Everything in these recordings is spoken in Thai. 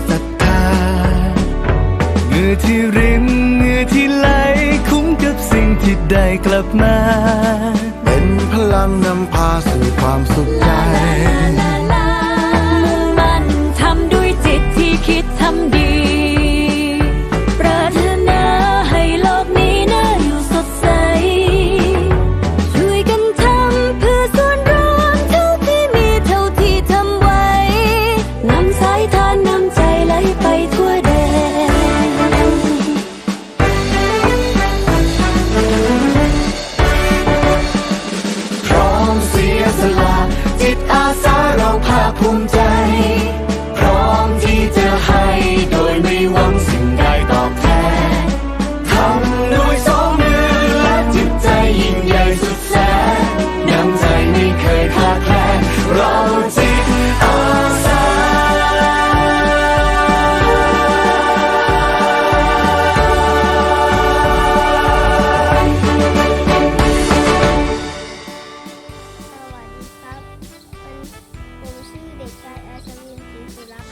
มา เป็นพลังนำพาสู่ความสุข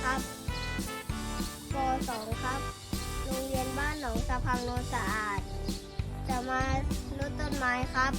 ครับป .2 ครับ โรงเรียนบ้านหนองสะพังโนนสะอาด จะมารดต้นไม้ครับ